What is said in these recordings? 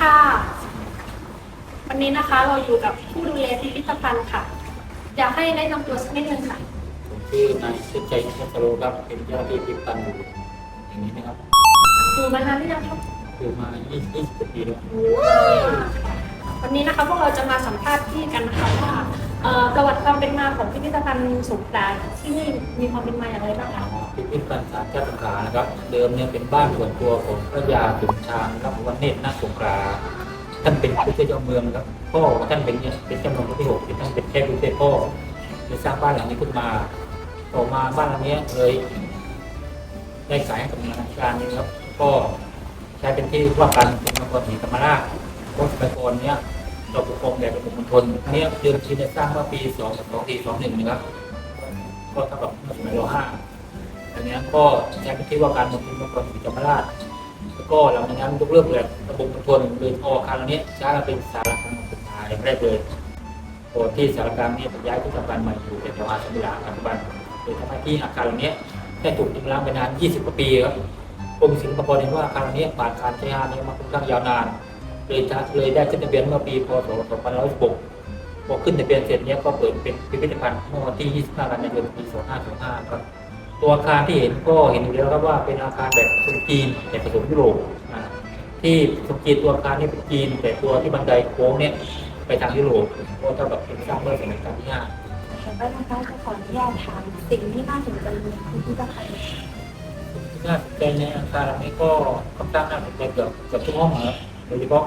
ค่ะ วันนี้นะคะเราอยู่กับผู้ดูแลพิพิธภัณฑ์ค่ะ อยากให้แนะนำตัวสักนิดนึงค่ะผมชื่อนายชิดใจชัชโรครับเป็นเจ้าหน้าที่พิพิธภัณฑ์อยู่อย่างนี้นะครับอยู่มานานหรือยังครับคือมา 20 20กว่าปีแล้ววันนี้นะคะพวกเราจะมาสัมภาษณ์พี่กันนะคะว่าเอ่อประวัติความเป็นมาของพิพิธภัณฑ์สงขลาที่นี่มีความเป็นมาอย่างไรบ้างคะ พิพิธภัณฑ์สารเจ้าสงขลานะครับ เดิมเนี่ยเป็นบ้านส่วนตัวของพระยาขุนชางรับวันเนตรนาสงขลาท่านเป็นผู้ช่วยเจ้าเมืองครับพ่อท่านเป็นเนี่ยเป็นเจ้าเมืองคนที่หกที่ท่านเป็นแค่ผู้ช่วยพ่อเลยสร้างบ้านหลังนี้ขึ้นมาต่อมาบ้านหลังนี้เลยได้ขายให้กับหน่วยงานราชการนี้ครับ ก็ใช้เป็นที่ว่าการเป็นนครศรีธรรมราชเพราะสมัยก่อนเนี้ยเราปกครองแบบเป็นมณฑลเนี้ยเดิมทีเนี่ยสร้างเมื่อปี 2 2 4 2 1นะครับก็เท่ากับเมื่อสมัยรห้า อันนี้ก็ใช้เป็นที่ว่าการมณฑลนครศรีธรรมราชแล้วก็หลังจากนั้นยกเลิกแบบระบบมณฑลโดยพออาคารเหล่านี้ใช้เป็นสารกลางศึกษาแห่แรกเลยก่อนที่สารกลางนี้ย้ายที่ทำการใหม่อยู่แถวอาสมิลาปัจจุบันโดยทำให้ที่อาคารเหล่านี้ได้ถูกทิ้งร้างไปนาน 20 กว่าปีครับกรมศิลปากรเห็นว่าอาคารเหล่านี้ผ่านการใช้งานนี้มาค่อนข้างยาวนานเลยจะเลยได้ขึ้นทะเบียนเมื่อปีพศ 2516พอขึ้นทะเบียนเสร็จเนี้ยก็เปิดเป็นพิพิธภัณฑ์เมื่อวันที่ 25 กันยายน ปี 2525ครับ ตัวอาคารที่เห็นก็เห็นอยู่แล้วครับว่าเป็นอาคารแบบทรงจีนแต่ผสมยุโรปอ่าที่ทรงจีนตัวอาคารนี่เป็นจีน แต่ตัวที่บันไดโค้งเนี่ยไปทางยุโรปก็เท่ากับเป็นสร้างเมื่อสมัยรัชกาลที่ห้าแล้วนะคะจะขออนุญาตถามสิ่งที่น่าสนใจในพิพิธภัณฑ์ที่น่าสนใจในอาคารนี้ก็ค่อนข้างน่าสนใจเกือบเกือบทุกห้องนะครับโดยเฉพาะ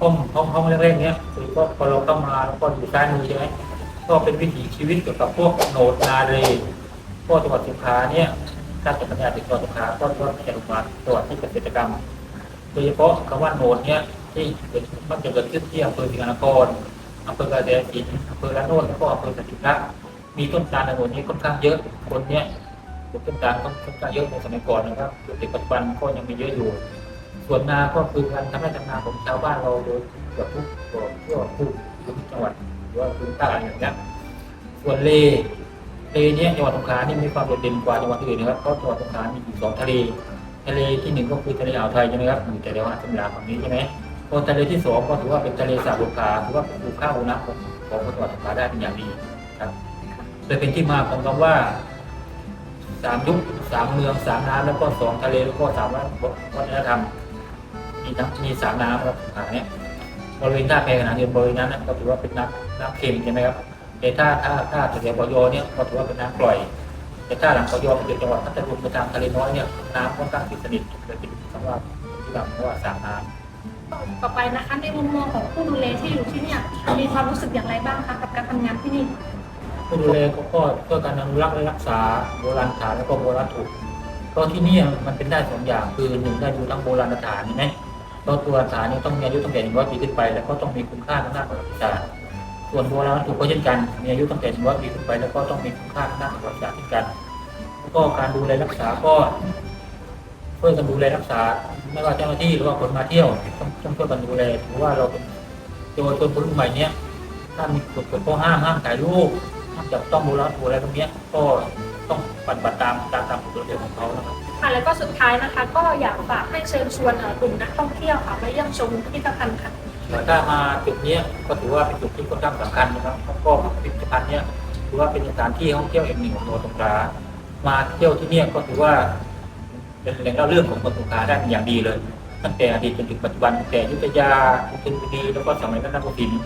ห้องห้องห้องแรกๆเนี้ยโดยเฉพาะพอเราเข้ามาแล้วก็อยู่ซ้ายมือใช่ไหมก็เป็นวิถีชีวิตเกี่ยวกับพวกโหนดนาเร กจังหวัดสงขลาเนี่ยถ้าจะปัญญาติดจังหวัดสงขลาก็ถือว่าเป็นจังหวัดจังหวัดที่เกษตรกรรม โดยเฉพาะคำว่าโหนดเนี่ยที่เกิดมักจะเกิดขึ้นที่อำเภอสิงห์นครอำเภอกาฬสินอำเภอละโนดแล้วก็อำเภอสถิตระมีต้นตาลในโหนดนี้ค่อนข้างเยอะคนเนี่ยปลูกต้นตาลค่อนข้างเยอะในสมัยก่อนนะครับจนปัจจุบันก็ยังมีเยอะอยู่ส่วนนาก็คือการทำไร่ทำนาของชาวบ้านเราโดยเกือบทุกทั่วทุกทุกจังหวัดหรือว่าพื้นที่อะไรอย่างเงี้ยส่วนเล ลเนี่ยจังหวัดสงขลานี่มีความโดดเด่นกว่าจังหวัดอื่นนะครับเพราะจังหวัดสงขลามีอยู่สองทะเลทะเลที่หนึ่งก็คือทะเลอ่าวไทยใช่ไหมครับอยู่แต่ในวัดสมิลาฝั่งนี้ใช่ไหมพอทะเลที่สองก็ถือว่าเป็นทะเลสาบสงขลาถือว่าเป็นภูข้าวน้ำของของจังหวัดสงขลาได้เป็นอย่างดีครับเลยเป็นที่มาของคำว่าสามยุคสามเมืองสามน้ำแล้วก็สองทะเลแล้วก็สามวัฒนธรรมมีทั้งมีสามน้ำครับอ่าเนี่ยบริเวณท่าแพขนาดนี้บริเวณนั้นก็ถือว่าเป็นน้ำน้ำเค็มใช่ไหมครับ แต่ถ้าถ้าถ้าแถวๆปยเนี่ยก็ถือว่าเป็นน้ำกร่อย แต่ถ้าหลังปยเป็นจังหวัดพัทลุงไปทางทะเลน้อยเนี่ยน้ำค่อนข้างที่สนิทเลยเป็นคำว่าที่แบบว่าสามน้ำต่อไปนะคะในมุมมองของผู้ดูแลที่อยู่ที่เนี่ยมีความรู้สึกอย่างไรบ้างคะกับการทำงานที่นี่ผู้ดูแลเขาก็เพื่อการอนุรักษ์และรักษาโบราณสถานแล้วก็โบราณถูกก็ที่นี่มันเป็นได้สองอย่างคือหนึ่งได้ดูทั้งโบราณสถานใช่ไหมเพราะตัวสถานนี้ต้องมีอายุตั้งแต่หนึ่งร้อยปีขึ้นไป แล้วก็ต้องมีคุณค่าทางด้านประวัติศาสตร์ ส่วนโบราณวัตถุก็เช่นกัน มีอายุตั้งแต่หนึ่งร้อยปีขึ้นไปแล้วก็ต้องมีคุณค่าทางด้านประวัติศาสตร์เช่นกัน แล้วก็การดูแลรักษาก็ช่วยกันดูแลรักษา ไม่ว่าเจ้าหน้าที่หรือว่าคนมาเที่ยวต้องต้องช่วยกันดูแลถือว่าเราเป็นเยาวชนคนรุ่นใหม่เนี้ยถ้ามีกฎกฎข้อห้ามห้ามถ่ายรูปจับต้องโบราณถูอะไรตรงเนี้ยก็ต้องปฏิบัติตามตามตามกฎระเบียบของเขานะครับค่ะแล้วก็สุดท้ายนะคะ ก็อยากฝากให้เชิญชวนกลุ่มนักท่องเที่ยวค่ะมาเยี่ยมชมพิพิธภัณฑ์ค่ะ ถ้ามาจุดนี้ก็ถือว่าเป็นจุดที่ค่อนข้างสำคัญนะครับแล้วก็พิพิธภัณฑ์เนี้ยถือว่าเป็นสถานที่ท่องเที่ยวแห่งหนึ่งของจังหวัดสงขลามาเที่ยวที่เนี่ยก็ถือว่า เป็นแหล่งเล่าเรื่องของคนสงขลาได้เป็นอย่างดีเลย ตั้งแต่อดีตจนถึงปัจจุบันตั้งแต่ยุทธยากรุงธนบุรีแล้วก็สมัยรัตนโกสินทร์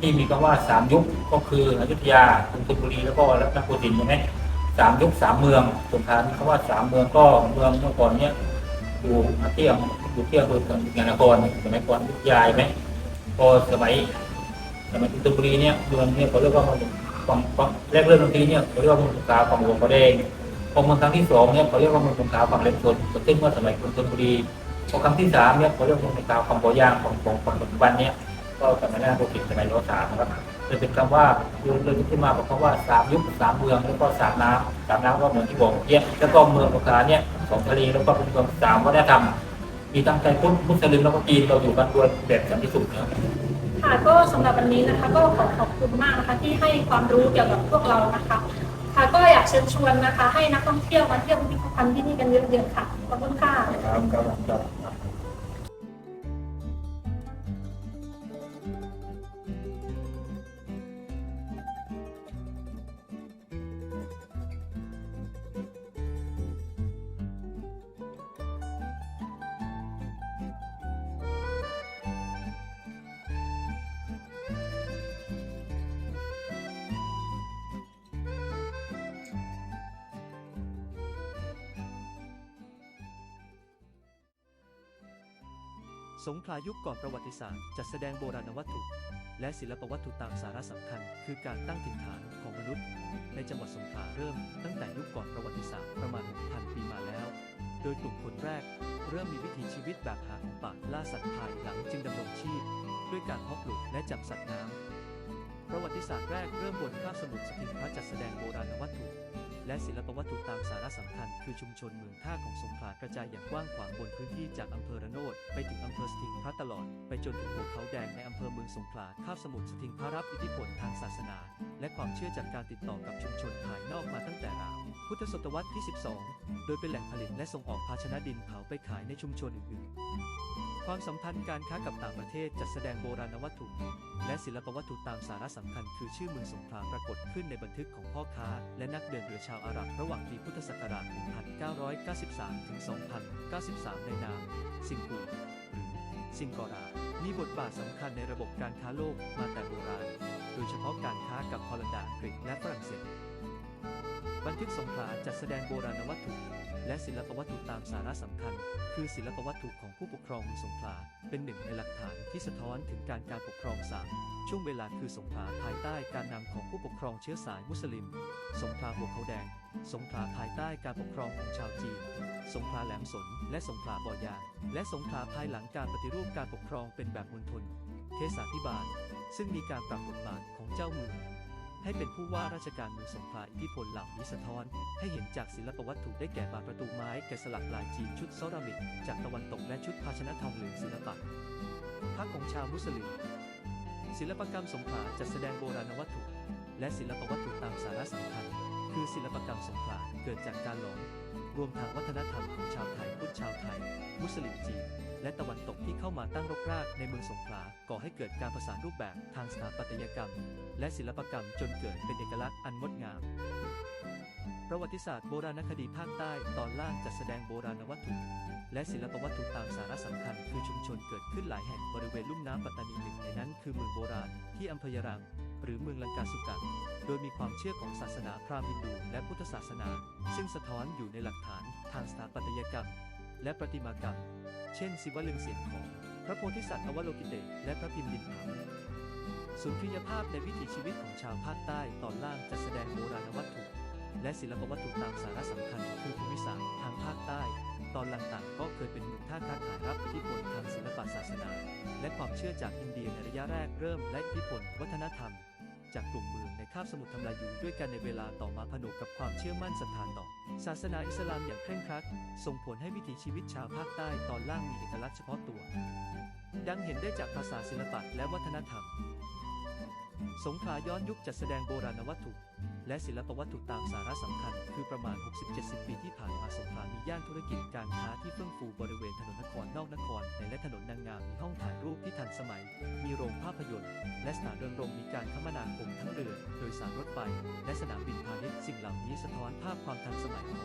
ที่มีคำว่าสามยุคก็คืออยุธยากรุงธนบุรีแล้วก็รัตนโกสินทร์ใช่ไหมสามยุคสามเมืองสงขลามีคำว่าสามเมืองก็เมืองเมื่อก่อนเนี้ยอยู่เที่ยงอยู่เที่ยงโดยทางงานนครสมัยก่อนยุธยาไหม พอสมัยสมัยกรุงธนบุรีเนี่ยเมืองเนี่ยเขาเรียกว่าเมืองของแรกเริ่มตรีเนี่ยเขาเรียกว่ามืองสงขลาของหลวงพ่อแดงพอเมืองครั้งที่สองเนี่ยเขาเรียกว่ามือสงขลาฝั่งเลนชนเกิดขึ้นเมื่อสมัยกรุงธนบุรีพอครั้งที่สามเนี่ยเขาเรียกว่ามือสงขลาฝั่งบ่อยางของของฝั่งปัจจุบันเนี่ยก็สมัยหน้าโบราณสมัยรัชกาลนะครับเลยเป็นคำว่าเรื่องเรื่องที่มาของคำว่าสามยุคสามเมืองแล้วก็สามน้ำสามน้ำก็เหมือนที่บอกเมื่อกี้แล้วก็เมืองสงขลาเนี่ยสองทะเลแล้วก็เป็นเมืองสามวัฒนธรรม มีทั้งไทยพุทธมุสลิมแล้วก็จีนเราอยู่กันด้วยแบบสันติสุขนะครับค่ะก็สำหรับวันนี้นะคะก็ขอขอบคุณมากนะคะที่ให้ความรู้เกี่ยวกับพวกเรานะคะค่ะก็อยากเชิญชวนนะคะ ให้นักท่องเที่ยวมาเที่ยวพิพิธภัณฑ์ที่นี่กันเยอะๆค่ะขอบคุณค่ะครับครับครับ สงขลายุคก่อนประวัติศาสตร์จัดแสดงโบราณวัตถุ และศิลปวัตถุตามสาระสำคัญ คือการตั้งถิ่นฐานของมนุษย์ ในจังหวัดสงขลาเริ่มตั้งแต่ยุคก่อนประวัติศาสตร์ประมาณ6,000ปีมาแล้ว โดยกลุ่มคนแรก เริ่มมีวิถีชีวิตแบบหาของป่าล่าสัตว์ภายหลังจึงดำรงชีพ ด้วยการเพาะปลูกและจับสัตว์น้ำประวัติศาสตร์แรกเริ่มบนคาบสมุทรสถิงพระจัดแสดงโบราณวัตถุ และศิลปวัตถุตามสาระสำคัญ คือชุมชนเมืองท่าของสงขลากระจายอย่างกว้างขวางบนพื้นที่จากอำเภอระโนดไปถึงอำเภอสถิงพระตลอด ไปจนถึงภูเขาแดงในอำเภอเมืองสงขลาคาบสมุทรสถิงพระรับอิทธิพลทางศาสนา และความเชื่อจากการติดต่อกับชุมชนภายนอกมาตั้งแต่ราวพุทธศตวรรษที่ 12 โดยเป็นแหล่งผลิตและส่งออกภาชนะดินเผาไปขายในชุมชนอื่นๆ ความสัมพันธ์การค้ากับต่างประเทศจัดแสดงโบราณวัตถุ และศิลปวัตถุตามสาระสำคัญ คือชื่อเมืองสงขลาปรากฏขึ้นในบันทึกของพ่อค้า และนักเดินเรือชาวาวอาหรับระหว่างปีพุทธศักราช 1993 ถึง 2093 ในนามซิงกูหรือซิงกอรา มีบทบาทสำคัญในระบบการค้าโลกมาแต่โบราณ โดยเฉพาะการค้ากับฮอลันดาอังกฤษและฝรั่งเศส บันทึกสงขลาจัดแสดงโบราณวัตถุ และศิลปวัตถุตามสาระสำคัญ คือศิลปวัตถุของผู้ปกครองสงขลาเป็นหนึ่งในหลักฐานที่สะท้อนถึงการการปกครองสามช่วงเวลาคือสงขลาภายใต้การนำของผู้ปกครองเชื้อสายมุสลิม สงขลาหัวเขาแดง สงขลาภายใต้การปกครองของชาวจีน สงขลาแหลมสน และสงขลาบอยางและสงขลาภายหลังการปฏิรูปการปกครองเป็นแบบมณฑลเทศาธิบาล ซึ่งมีการปรับบทบาทของเจ้าเมือง ให้เป็นผู้ว่าราชการเมืองสงขลาอิทธิพลเหล่านี้สะท้อน ให้เห็นจากศิลปวัตถุได้แก่บานประตูไม้แกะสลักลายจีนชุดเซรามิก จากตะวันตกและชุดภาชนะทองเหลืองศิลปะพระของชาวมุสลิมศิลปกรรมสงขลาจัดแสดงโบราณวัตถุ และศิลปวัตถุตามสาระสำคัญ คือศิลปกรรมสงขลาเกิดจากการหลอมรวมทางวัฒนธรรมของชาวไทยพุทธชาวไทย มุสลิมจีน และตะวันตกที่เข้ามาตั้งรกรากในเมืองสงขลาก่อให้เกิดการประสานรูปแบบทางสถาปัตยกรรม และศิลปกรรมจนเกิดเป็นเอกลักษณ์อันงดงามประวัติศาสตร์โบราณคดีภาคใต้ตอนล่างจัดแสดงโบราณวัตถุ และศิลปวัตถุตามสาระสำคัญ คือชุมชนเกิดขึ้นหลายแห่งบริเวณลุ่มน้ำปัตตานีหนึ่งในนั้นคือเมืองโบราณที่อำเภอยรัง หรือเมืองลังกาสุกะโดยมีความเชื่อของศาสนาพราหมณ์ฮินดู และพุทธศาสนา ซึ่งสะท้อนอยู่ในหลักฐานทางสถาปัตยกรรม และประติมากรรม เช่นศิวลึงเสียงของ พระโพธิสัตว์อวโลกิเตและพระพิมพ์ดินเผาสุนทรียภาพในวิถีชีวิตของชาวภาคใต้ตอนล่างจะแสดงโบราณวัตถุ และศิลปวัตถุตามสาระสำคัญ คือภูมิศาสตร์ทางภาคใต้ ตอนหลังต่างก็เคยเป็นเมืองท่าค้าขายรับอิทธิพลทางศิลปศาสนา และความเชื่อจากอินเดียในระยะแรกเริ่มและอิทธิพลวัฒนธรรม จากกลุ่มเมืองในคาบสมุทรทำลายอยู่ด้วยกันในเวลาต่อมาผนวกกับความเชื่อมั่นศรัทธาต่อ ศาสนาอิสลามอย่างเคร่งครัด ส่งผลให้วิถีชีวิตชาวภาคใต้ตอนล่างมีเอกลักษณ์เฉพาะตัว ดังเห็นได้จากภาษาศิลปะและวัฒนธรรม สงขลาย้อนยุคจัดแสดงโบราณวัตถุ และศิลปวัตถุตามสาระสำคัญ คือประมาณ 60-70 ปีที่ผ่านมาสงขลามีย่านธุรกิจการค้าที่เฟื่องฟูบริเวณถนนนครนอกนครในและถนนนางงามมีห้องถ่ายรูปที่ทันสมัย มีโรงภาพยนตร์ และสถานเริงรมมีการคมนาคมทั้งเรือโดยสารรถไฟและสนามบินพาณิชย์สิ่งเหล่านี้สะท้อนภาพความทันสมัยของ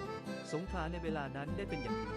สงขลาในเวลานั้นได้เป็นอย่างดี